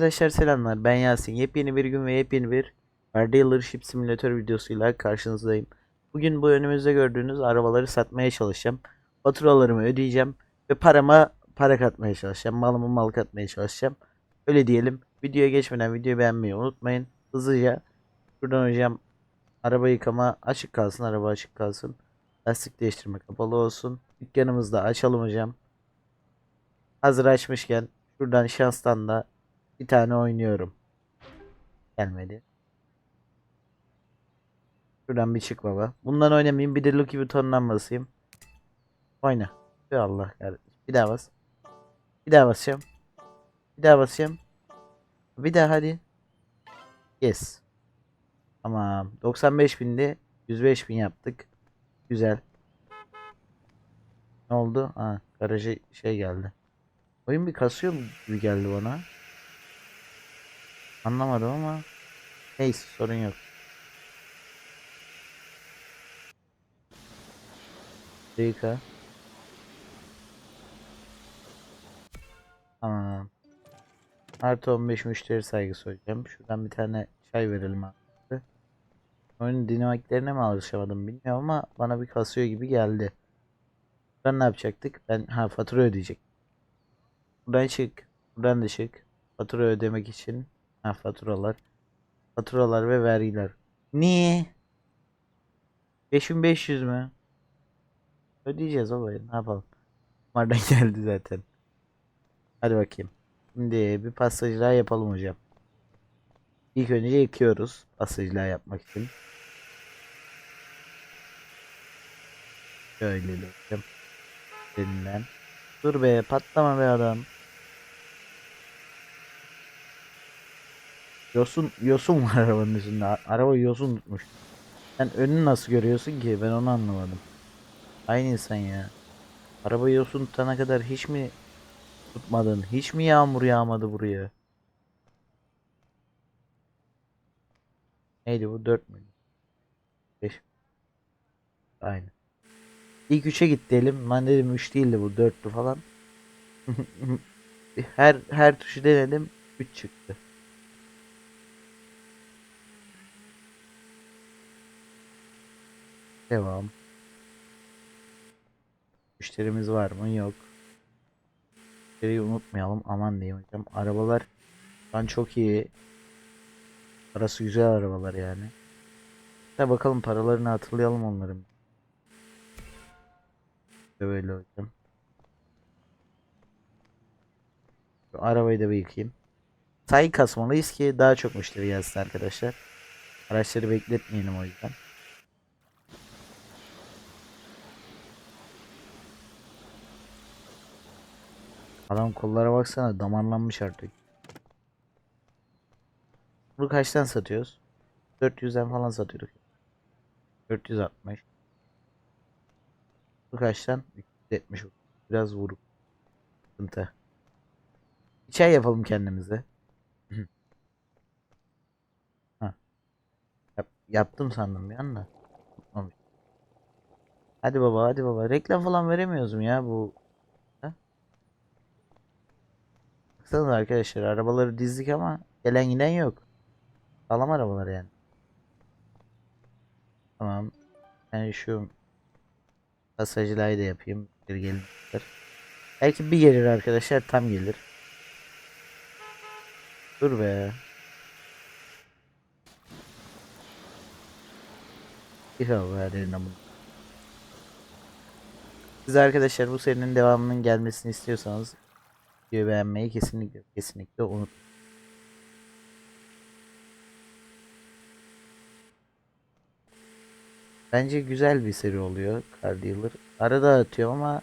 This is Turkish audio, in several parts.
Arkadaşlar selamlar ben Yasin. Yepyeni bir gün ve yepyeni bir Car Dealership Simulator videosuyla karşınızdayım. Bugün bu önümüzde gördüğünüz arabaları satmaya çalışacağım. Faturalarımı ödeyeceğim ve parama para katmaya çalışacağım. Malımı mal katmaya çalışacağım. Öyle diyelim. Videoya geçmeden videoyu beğenmeyi unutmayın. Hızlıca şuradan hocam araba yıkama açık kalsın. Araba açık kalsın. Lastik değiştirme kapalı olsun. Dükkanımızda açalım hocam. Hazır açmışken şuradan şanstan da bir tane oynuyorum. Gelmedi. Şuradan bir çık baba. Bundan oynamayayım. Bir de Lucky butonundan basayım. Oyna. Bir Allah kahretsin. Bir daha bas. Bir daha basacağım. Bir daha basacağım. Bir daha hadi. Yes. Tamam. 95 binde 105 bin yaptık. Güzel. Ne oldu? Ha, garaja şey geldi. Oyun bir kasıyor gibi geldi bana. Anlamadım ama neyse sorun yok. Dakika. Tamam. Artı 15 müşteri saygısı hocam. Şuradan bir tane çay verelim abi. Oyunun dinamiklerine mi alışamadım bilmiyorum ama bana bir kasıyor gibi geldi. Buradan ne yapacaktık? Ben ha fatura ödeyecek. Buradan çık. Buradan da çık. Fatura ödemek için Ha faturalar. Faturalar ve vergiler. Niye? 5500 mü? Ödeyeceğiz olayı. Ne yapalım? Mardan geldi zaten. Hadi bakayım. Şimdi bir pastacılığa yapalım hocam. İlk önce yıkıyoruz pastacılığa yapmak için. Şöyle hocam. Denilen. Dur be patlama be adam. Yosun yosun var arabanın üstünde. Araba yosun tutmuş. Sen önünü nasıl görüyorsun ki? Ben onu anlamadım. Aynı insan ya. Araba yosun tutana kadar hiç mi tutmadın? Hiç mi yağmur yağmadı buraya? Neydi bu? 4 mü? 5 Aynı. İlk 3'e git diyelim. Ben dedim 3 değildi bu 4'tü falan. her her tuşu denedim 3 çıktı. Devam. Müşterimiz var mı? Yok. Müşteriyi unutmayalım. Aman diyeyim hocam. Arabalar an çok iyi. Parası güzel arabalar yani. Da bakalım paralarını hatırlayalım onların. Böyle hocam. Şu arabayı da bir yıkayayım. Sayı kasmalıyız ki daha çok müşteri gelsin arkadaşlar. Araçları bekletmeyelim o yüzden. Adam kollara baksana damarlanmış artık. Bunu kaçtan satıyoruz? 400'den falan satıyorduk. 460. Bu kaçtan? 370. Biraz vuruk. Sıkıntı. Bir çay yapalım kendimize. ha. Yap- yaptım sandım bir anda. Hadi baba hadi baba. Reklam falan veremiyoruz mu ya bu Baksanıza arkadaşlar arabaları dizdik ama gelen giden yok. Sağlam arabalar yani. Tamam. Ben şu pasajlayı da yapayım. Bir gelinler. Belki bir gelir arkadaşlar tam gelir. Dur be. Be derin amına. Siz arkadaşlar bu serinin devamının gelmesini istiyorsanız videoyu beğenmeyi kesinlikle kesinlikle unut. Bence güzel bir seri oluyor Car Dealer. Arada atıyor ama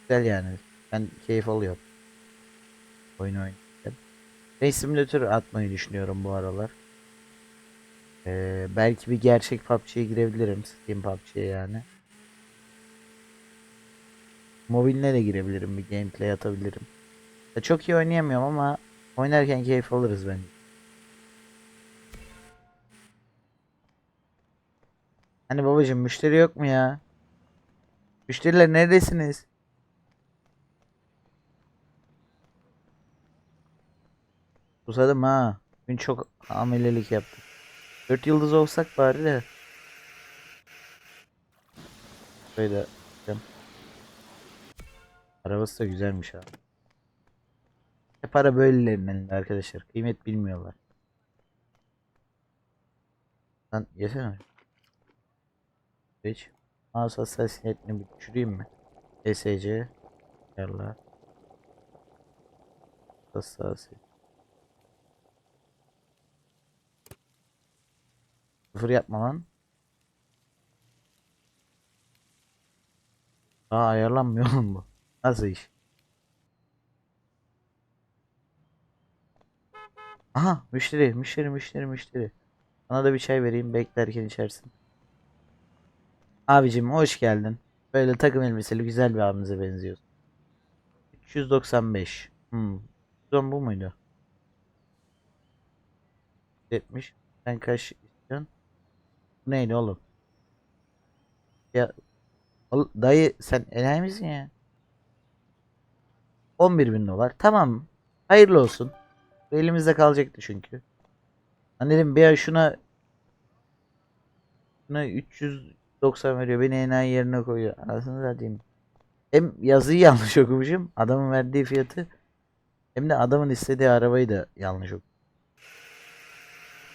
güzel yani. Ben keyif alıyorum. Oyun oynarken. Race Simulator atmayı düşünüyorum bu aralar. Ee, belki bir gerçek PUBG'ye girebilirim. Steam PUBG'ye yani. Mobiline de girebilirim. Bir gameplay atabilirim. Ya çok iyi oynayamıyorum ama oynarken keyif alırız bence. Hani babacım müşteri yok mu ya? Müşteriler neredesiniz? Susadım ha. Bugün çok hamilelik yaptım. 4 yıldız olsak bari de. Böyle Arabası da güzelmiş ha. Hep para böylelerinin arkadaşlar. Kıymet bilmiyorlar. Lan yesene. Geç. Mouse hassasiyetini bir düşüreyim mi? SC. Yallah. Hassasiyet. Sıfır yapma lan. Aa ayarlanmıyor oğlum bu. Nasıl iş? Aha müşteri müşteri müşteri müşteri. Sana da bir çay vereyim beklerken içersin. Abicim hoş geldin. Böyle takım elbiseli güzel bir abimize benziyorsun. 395. Hmm. Son bu muydu? 70. Sen kaç istiyorsun? Bu neydi oğlum? Ya dayı sen enayi misin ya? 11 bin dolar. Tamam. Hayırlı olsun. Elimizde kalacaktı çünkü. Hani dedim bir şuna şuna 390 veriyor. Beni enayi yerine koyuyor. Anasını satayım. Hem yazıyı yanlış okumuşum. Adamın verdiği fiyatı. Hem de adamın istediği arabayı da yanlış okumuşum.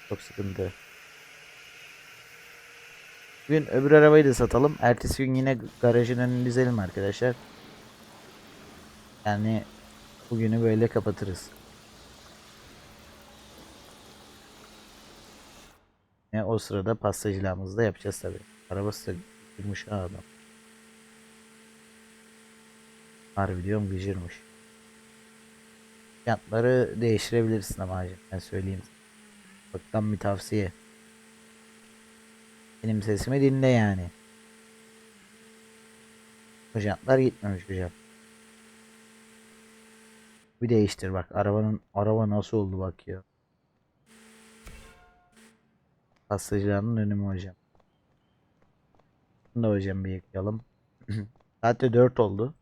Çok sıkıntı. Bugün öbür arabayı da satalım. Ertesi gün yine garajın önünü dizelim arkadaşlar. Yani bugünü böyle kapatırız. Ne o sırada pastacılığımızı da yapacağız tabi. Arabası da gıcırmış ha adam. Harbi diyorum gıcırmış. Fiyatları değiştirebilirsin ama hacım ben söyleyeyim. Baktan bir tavsiye. Benim sesimi dinle yani. Bu jantlar gitmemiş hocam. Bir değiştir bak arabanın araba nasıl oldu bak ya. Pastacılarının önümü hocam. Bunu da hocam bir yıkayalım. Saatte 4 oldu.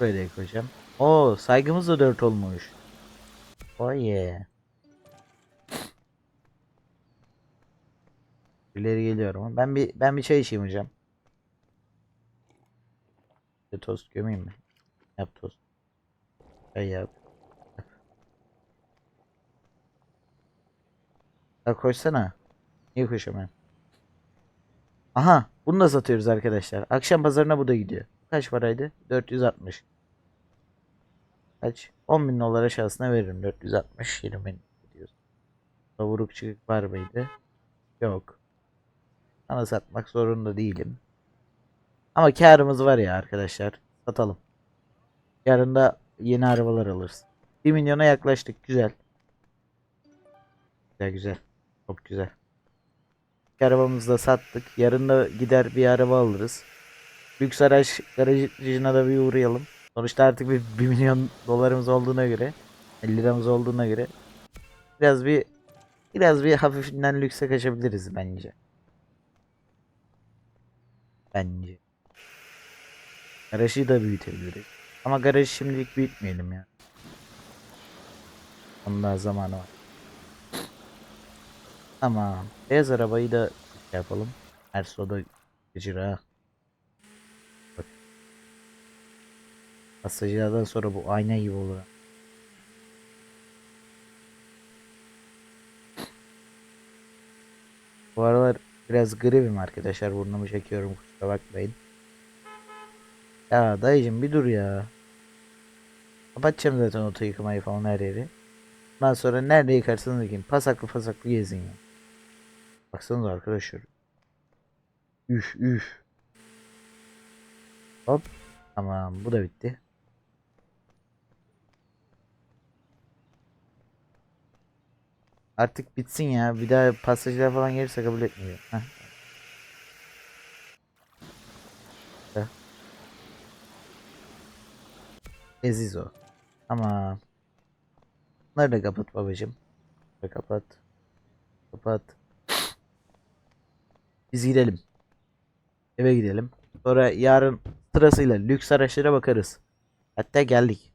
Böyle yık hocam. Oo saygımız da 4 olmuş. Oh yeah. İleri geliyorum. Ben bir ben bir çay içeyim hocam. Bir tost gömeyim mi? Yap tost. Çay yap. Ya koşsana. Niye koşamıyorum? Aha, bunu da satıyoruz arkadaşlar. Akşam pazarına bu da gidiyor. Kaç paraydı? 460. Kaç? 10 bin dolar aşağısına veririm. 460 20 bin diyorsun. Kavuruk çıkık var mıydı? Yok. Sana satmak zorunda değilim. Ama karımız var ya arkadaşlar. Satalım. Yarın da yeni arabalar alırız. 1 milyona yaklaştık. Güzel. Güzel güzel. Çok güzel. Arabamızı da sattık. Yarın da gider bir araba alırız. Lüks araç garajına da bir uğrayalım. Sonuçta artık bir 1 milyon dolarımız olduğuna göre 50 liramız olduğuna göre biraz bir biraz bir hafifinden lükse kaçabiliriz bence. Bence. Garajı da büyütebiliriz. Ama garajı şimdilik büyütmeyelim ya. Onun daha zamanı var. Tamam. Beyaz arabayı da şey yapalım. Erso'da gıcıra. Bak. Pasajlardan sonra bu ayna gibi olur. Bu aralar biraz gribim arkadaşlar. Burnumu çekiyorum. Kusura bakmayın. Ya dayıcım bir dur ya. Kapatacağım zaten oto yıkamayı falan her yeri. Ondan sonra nerede yıkarsanız yıkayın. Pasaklı pasaklı gezin ya. Baksanıza arkadaşlar. Üf üf. Hop. Tamam bu da bitti. Artık bitsin ya. Bir daha pasajlar falan gelirse kabul etmiyor. Heh. Leziz o. Tamam. Bunları da kapat babacım. Kapat. Kapat. Biz gidelim. Eve gidelim. Sonra yarın sırasıyla lüks araçlara bakarız. Hatta geldik.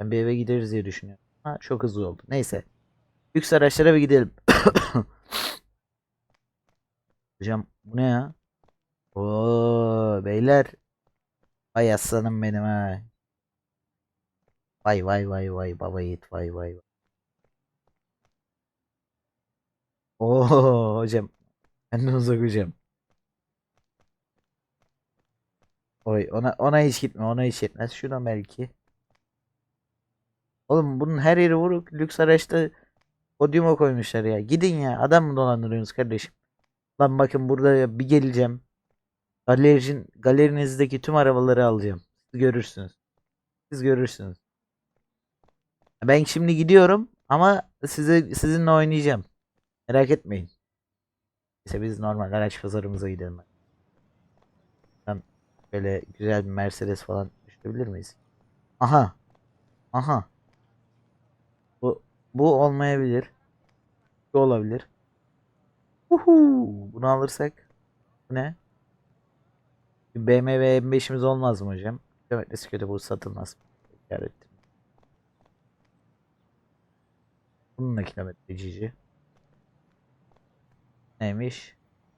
Ben bir eve gideriz diye düşünüyorum. Ha, çok hızlı oldu. Neyse. Lüks araçlara bir gidelim. Hocam bu ne ya? Oo beyler. Vay aslanım benim ha. Vay vay vay vay baba yiğit vay vay. vay. Oo hocam. Benden uzak hocam. Oy ona ona hiç gitme ona hiç gitmez. Şuradan belki. Oğlum bunun her yeri vuruk. Lüks araçta podyuma koymuşlar ya. Gidin ya. Adam mı dolandırıyorsunuz kardeşim? Lan bakın burada ya bir geleceğim. Galerinin, galerinizdeki tüm arabaları alacağım. Siz görürsünüz. Siz görürsünüz. Ben şimdi gidiyorum ama size sizinle oynayacağım. Merak etmeyin. Neyse biz normal araç pazarımıza gidelim. Ben böyle güzel bir Mercedes falan düşürebilir miyiz? Aha. Aha. Bu bu olmayabilir. Bu olabilir. Uhu, bunu alırsak bu ne? Bir BMW M5'imiz olmaz mı hocam? Kilometresi kötü bu satılmaz. Tekrar ettim. Bunun da kilometre cici. Neymiş?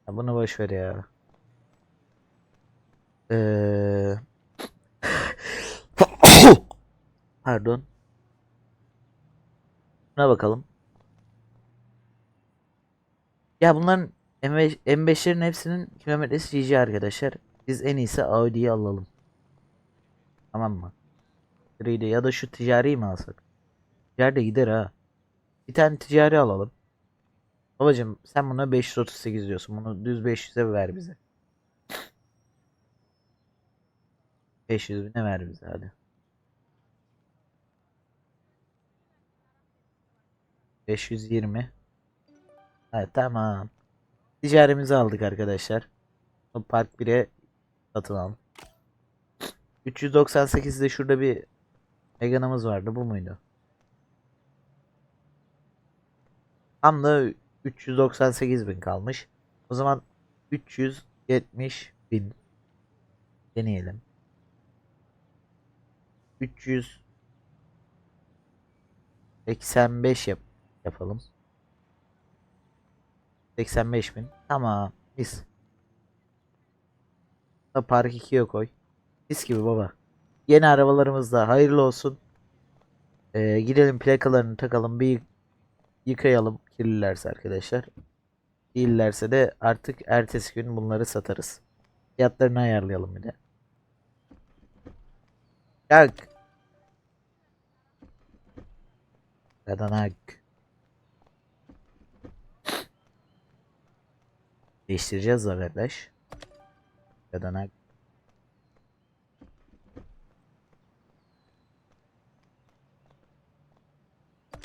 Ya bunu boş ver ya. Ee... Pardon. Buna bakalım. Ya bunların M5, M5'lerin hepsinin kilometresi GG arkadaşlar. Biz en iyisi Audi'yi alalım. Tamam mı? Gri'de ya da şu ticari mi alsak? Ticari de gider ha. Bir tane ticari alalım. Babacım sen buna 538 diyorsun. Bunu düz 500'e ver bize. 500 bine ver bize hadi. 520. Evet tamam. Ticarimizi aldık arkadaşlar. O Park 1'e satın al. 398'de şurada bir Megan'ımız vardı. Bu muydu? Tam da 398 bin kalmış. O zaman 370 bin deneyelim. 385 yap yapalım. 85 bin. Tamam. Mis. Park 2'ye koy. Mis gibi baba. Yeni arabalarımız da hayırlı olsun. Ee, gidelim plakalarını takalım. Bir yıkayalım kirlilerse arkadaşlar. Değillerse de artık ertesi gün bunları satarız. Fiyatlarını ayarlayalım bir de. Kalk. Kadanak. Değiştireceğiz da kardeş. Kadanak.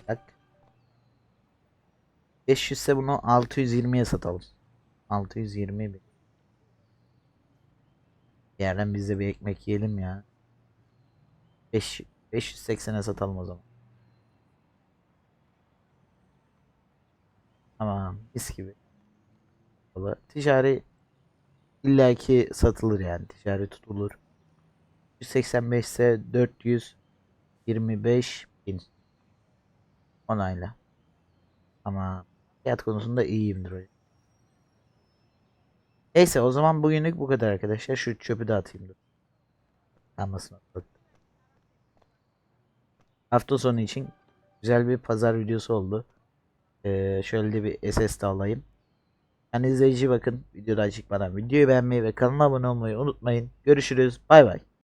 Bak. 500 ise bunu 620'ye satalım. 620 bin. Bir yerden biz de bir ekmek yiyelim ya. 5 580'e satalım o zaman. Tamam, mis gibi. Valla ticari illaki satılır yani. Ticari tutulur. 185 ise 425 bin. Onayla. Ama fiyat konusunda iyiyimdir hocam. Neyse o zaman bugünlük bu kadar arkadaşlar. Şu çöpü. Kalmasın ortalıkta. Hafta sonu için güzel bir pazar videosu oldu. Ee, şöyle de bir SS de alayım. Yani izleyici bakın videoda çıkmadan videoyu beğenmeyi ve kanalıma abone olmayı unutmayın. Görüşürüz. Bay bay.